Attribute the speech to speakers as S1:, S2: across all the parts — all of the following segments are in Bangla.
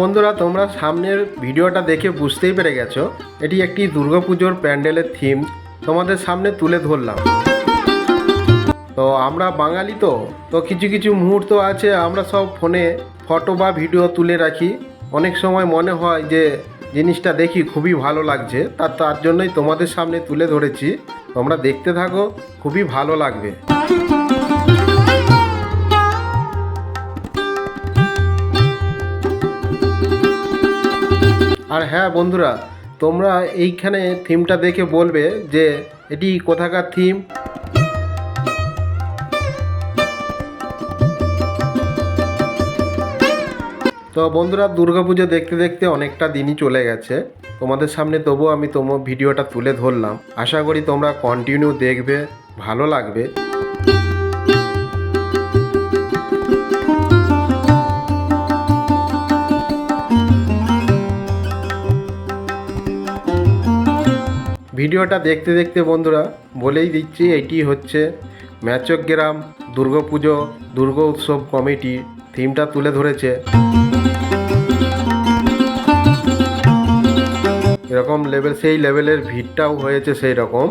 S1: বন্ধুরা, তোমরা সামনের ভিডিওটা দেখে বুঝতেই পেরে গেছো, এটি একটি দুর্গাপুজোর প্যান্ডেলের থিম তোমাদের সামনে তুলে ধরলাম। তো আমরা বাঙালি তো তো কিছু কিছু মুহূর্ত আছে, আমরা সব ফোনে ফটো বা ভিডিও তুলে রাখি। অনেক সময় মনে হয় যে, জিনিসটা দেখি খুবই ভালো লাগছে তার তার জন্যই তোমাদের সামনে তুলে ধরেছি। তোমরা দেখতে থাকো, খুবই ভালো লাগবে। আর হ্যাঁ বন্ধুরা, তোমরা এইখানে থিমটা দেখে বলবে যে এটি কোথাকার থিম তো বন্ধুরা, দুর্গাপুজো দেখতে দেখতে অনেকটা দিনই চলে গেছে। তোমাদের সামনে তবুও আমি তোমার ভিডিওটা তুলে ধরলাম। আশা করি তোমরা কন্টিনিউ দেখবে, ভালো লাগবে। ভিডিওটা দেখতে দেখতে বন্ধুরা বলেই দিচ্ছি, এটি হচ্ছে ম্যাচক গ্রাম দুর্গাপুজো, দুর্গা উৎসব কমিটি। থিমটা তুলে ধরেছে। এরকম লেভেল, সেই লেভেলের ভিড়টাও হয়েছে সেই রকম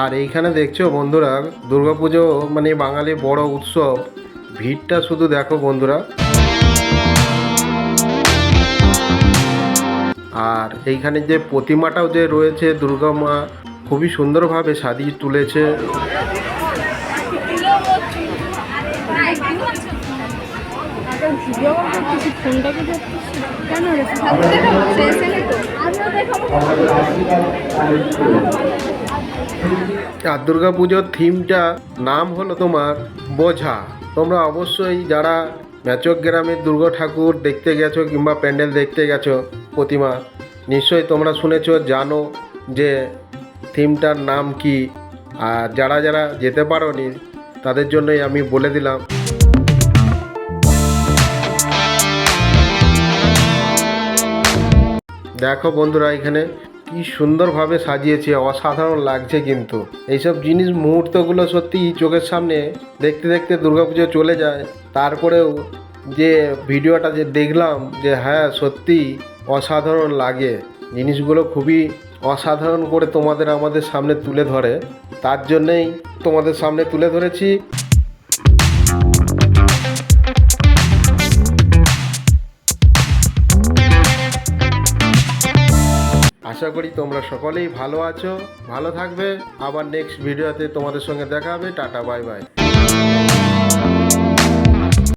S1: আর এইখানে দেখছ বন্ধুরা, দুর্গাপুজো মানে বাঙালি বড় উৎসব। ভিড়টা শুধু দেখো বন্ধুরা। আর এইখানে যে প্রতিমাটাও যে রয়েছে, দুর্গা মা খুবই সুন্দরভাবে সাজিয়ে তুলেছে। আর দুর্গা পুজোর থিমটা নাম হলো তোমার বোঝা। তোমরা অবশ্যই যারা ম্যাচক গ্রামের দুর্গা ঠাকুর দেখতে গেছো কিংবা প্যান্ডেল দেখতে গেছো প্রতিমা। নিশ্চয়ই তোমরা শুনেছো, জানো যে থিমটার নাম কি। আর যারা যারা যেতে পারোনি, তাদের জন্যই আমি বলে দিলাম। দেখো বন্ধুরা, এখানে কি সুন্দরভাবে সাজিয়েছে, অসাধারণ লাগছে কিন্তু। এইসব জিনিস মুহূর্তগুলো সত্যি চোখের সামনে দেখতে দেখতে দুর্গাপুজো চলে যায়। তারপরেও যে ভিডিওটা যে দেখলাম যে হ্যাঁ সত্যি অসাধারণ লাগে। জিনিসগুলো খুবই অসাধারণ করে তোমাদের আমাদের সামনে তুলে ধরে। তার জন্যেই তোমাদের সামনে তুলে ধরেছি। আশা করি তোমরা সকলেই ভালো আছো, ভালো থাকবে। আবার নেক্সট ভিডিওতে তোমাদের সঙ্গে দেখা হবে। Tata bye bye